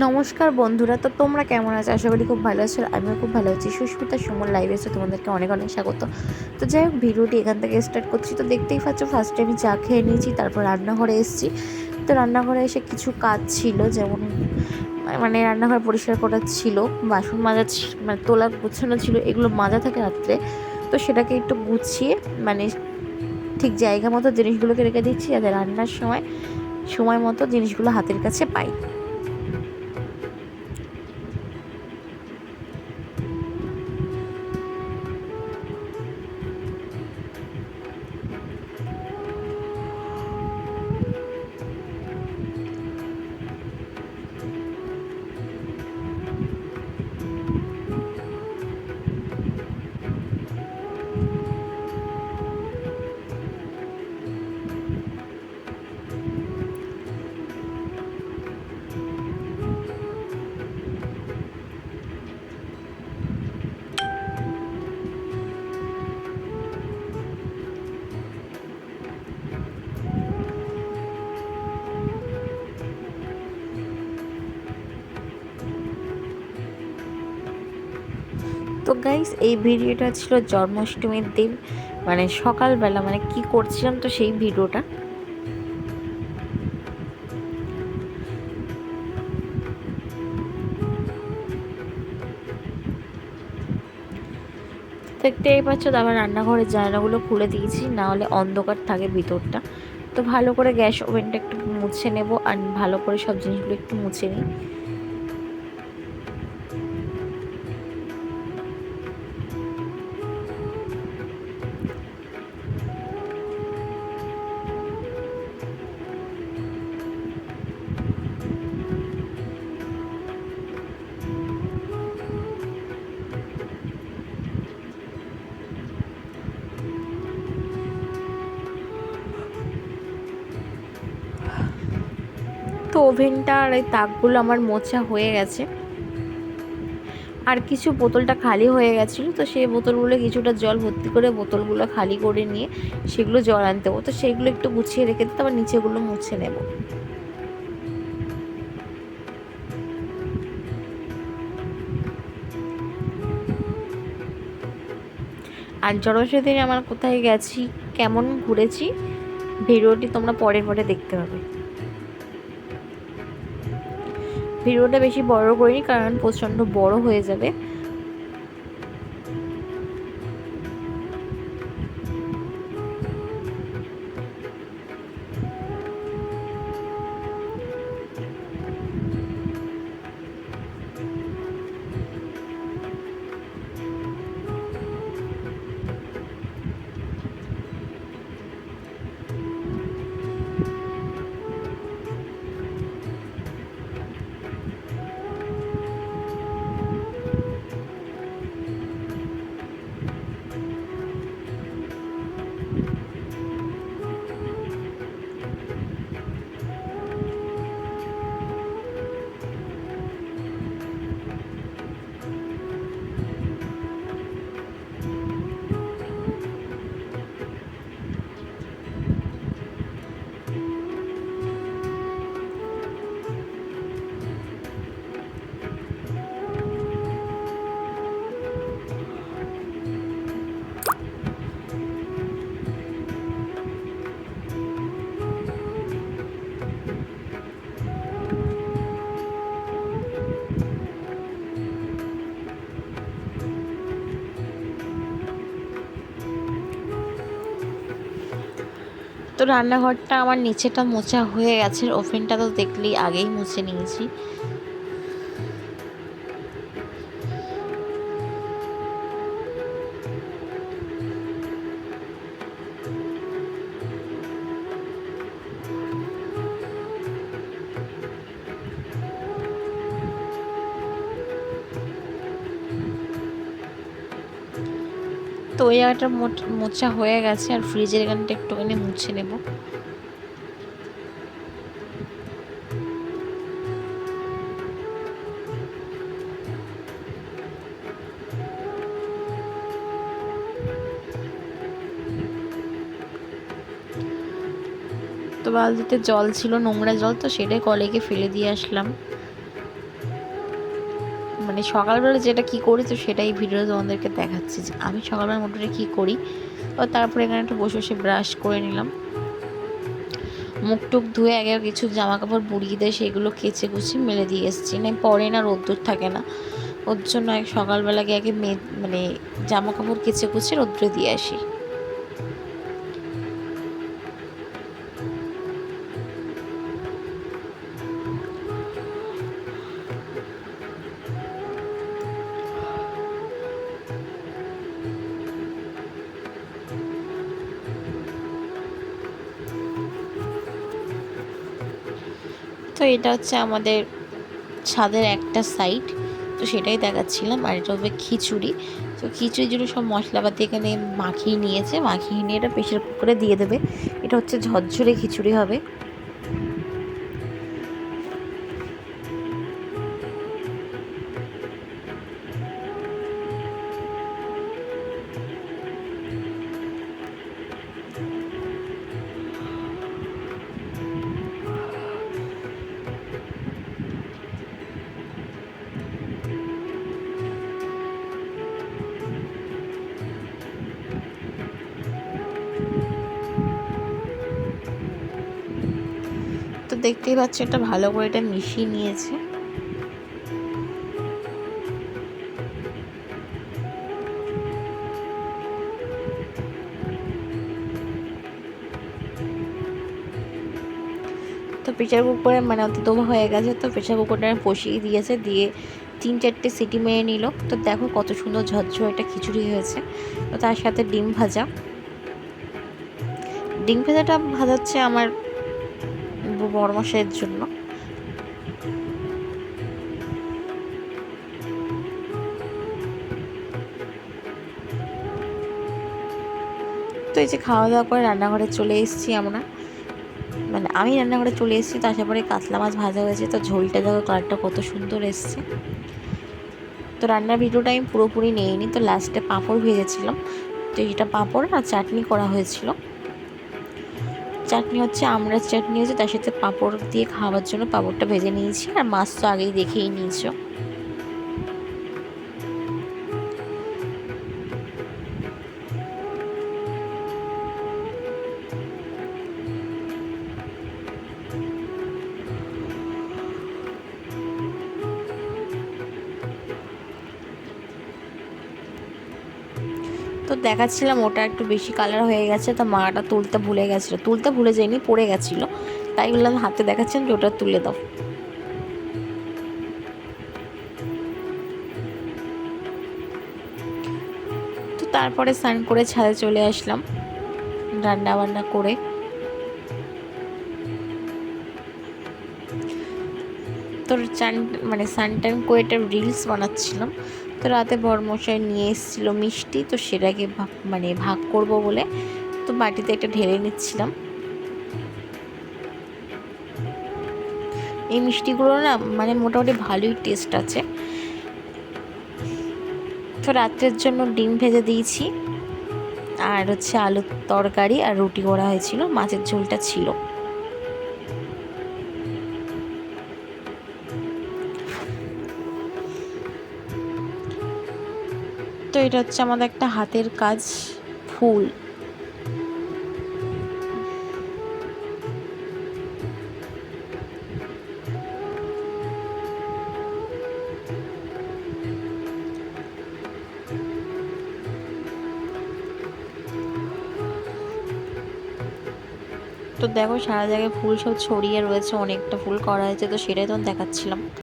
নমস্কার বন্ধুরা, তো তোমরা কেমন আছো? আশা করি খুব ভালো আছো আমিও খুব ভালো আছি। সুস্মিতা সুমন লাইভে এসে তোমাদেরকে অনেক অনেক স্বাগত। তো যাই হোক, ভিডিওটি এখান থেকে স্টার্ট করছি। তো দেখতেই পাচ্ছ ফার্স্টে আমি চা খেয়ে নিয়েছি, তারপর রান্নাঘরে এসেছি। তো রান্নাঘরে এসে কিছু কাজ ছিল, যেমন মানে রান্নাঘর পরিষ্কার করা ছিল, বাসন মাজা মানে তোলা গুছানো ছিল, এগুলো মাজা থাকে রাত্রে। তো সেটাকে একটু গুছিয়ে মানে ঠিক জায়গা মতো জিনিসগুলোকে রেখে দিচ্ছি, যাতে রান্নার সময় সময় মতো জিনিসগুলো হাতের কাছে পাই। তো গাইস এই ভিডিওটা ছিল জন্মাষ্টমীর দিন। মানে সকালবেলা মানে কি করছিলাম তো সেই ভিডিওটা। দেখতেই পাচ্ছ, তারপর রান্নাঘরের জানালাগুলো খুলে দিয়েছি, না হলে অন্ধকার থাকে ভিতরটা। তো ভালো করে গ্যাস ওভেনটা একটু মুছে নেব, আর ভালো করে সব জিনিসগুলো একটু মুছে নিই। ওভেনটা আর এই তাকগুলো আমার মোছা হয়ে গেছে। আর কিছু বোতলটা খালি হয়ে গেছিল, তো সেই বোতলগুলো কিছুটা জল ভর্তি করে বোতলগুলো খালি করে নিয়ে সেগুলো জল আনতে হব। তো সেগুলো একটু গুছিয়ে রেখে দিতে, আবার নিচেগুলো মুছে নেব। আর জড়সের দিনে আমার কোথায় গেছি? কেমন ঘুরেছি? ভিডিওটি তোমরা পরে পরে দেখতে পাবে ভিডিওটা বেশি বড় করিনি কারণ প্রচণ্ড বড় হয়ে যাবে। তো রান্নাঘরটা আমার নিচেটা মোছা হয়ে গেছে ওভেনটা তো দেখলেই আগেই মুছে নিয়েছি। তো ওই জায়গাটা মোছা হয়ে গেছে, আর ফ্রিজের এখানটা একটুখানি মুছে নেব। তো বালতিতে জল ছিল, নোংরা জল, তো সেটাই কলেকে ফেলে দিয়ে আসলাম। মানে সকালবেলা যেটা কি করি, তো সেটাই ভিডিও তোমাদেরকে দেখাচ্ছি যে আমি সকালবেলা মোটরে কি করি। ও তারপরে এখানে একটু বসে বসে ব্রাশ করে নিলাম। মুখ টুক ধুয়ে আগে কিছু জামা কাপড় বুড়িয়ে দেয় সেগুলো কেচে কুচি মেলে দিয়ে এসেছি। না পরে না রোদ্দুর থাকে না। ওর জন্য সকালবেলা গিয়ে আগে মে মানে জামা কাপড় কেচে কুচে রোদ্রে দিয়ে আসি। তো এটা হচ্ছে আমাদের ছাদের একটা সাইড তো সেটাই দেখাচ্ছিলাম। আর এটা হবে খিচুড়ি। তো খিচুড়ি জন্য সব মশলাপাতি এখানে মাখিয়ে নিয়েছে। মাখিয়ে নিয়ে এটা প্রেশার কুকারে দিয়ে দেবে। এটা হচ্ছে ঝরঝরে খিচুড়ি হবে। দেখতেই পাচ্ছ এটা ভালো করে এটা মিশিয়ে নিয়েছে। তো প্রেশার কুকারে মানে অন্তত হয়ে গেছে, তো প্রেশার কুকারটা বসিয়ে দিয়েছে, দিয়ে তিন চারটে সিটি মেরে নিল। তো দেখো কত সুন্দর ঝরঝর একটা খিচুড়ি হয়েছে। তো তার সাথে ডিম ভাজা। ডিম ভাজাটা ভাজাচ্ছে আমার বড়মশাইয়ের জন্য। তো এই যে খাওয়া দাওয়া করে রান্নাঘরে চলে এসেছি আমরা। মানে আমি রান্নাঘরে চলে এসেছি তারপরে কাতলা মাছ ভাজা হয়েছে, তো ঝোলটা দেখো কালারটা কত সুন্দর এসছে। তো রান্নার ভিডিওটা আমি পুরোপুরি নিইনি, তো লাস্টে পাঁপড় ভেজেছিলাম। তো এটা পাঁপড় আর চাটনি করা হয়েছিল। চাটনি হচ্ছে আমরা চাটনি হচ্ছে তার সাথে পাঁপড় দিয়ে খাওয়ার জন্য পাঁপড়টা ভেজে নিয়েছি, আর মাছ তো আগেই দেখেই নিয়েছো। তো দেখাচ্ছিলাম, ওটা একটু বেশি কালার হয়ে গেছে, তো মাটা তুলতে ভুলে গেছিল। তুলতে ভুলে যায়নি পড়ে গেছিল। তাই বললাম হাতে দেখাচ্ছেন যে ওটা তুলে দাও। তো তারপরে স্নান করে ছাদে চলে আসলাম রান্না বান্না করে। তোর চান মানে সানটাইম করে একটা রিলস বানাচ্ছিলাম। তো রাতে বরমশাই নিয়ে এসেছিল মিষ্টি, তো সেটাকে মানে ভাগ করব বলে তো বাটিতে একটা ঢেলে নিচ্ছিলাম। এই মিষ্টিগুলো না মানে মোটামুটি ভালোই টেস্ট আছে। তো রাত্রের জন্য ডিম ভেজে দিয়েছি। আর হচ্ছে আলুর তরকারি আর রুটি করা হয়েছিল, মাছের ঝোলটা ছিল। তো এটা হচ্ছে আমাদের একটা হাতের কাজ, ফুল। তো দেখো সারা জায়গায় ফুল সব ছড়িয়ে রয়েছে, অনেকটা ফুল করা হয়েছে, তো সেটাই তখন দেখাচ্ছিলাম।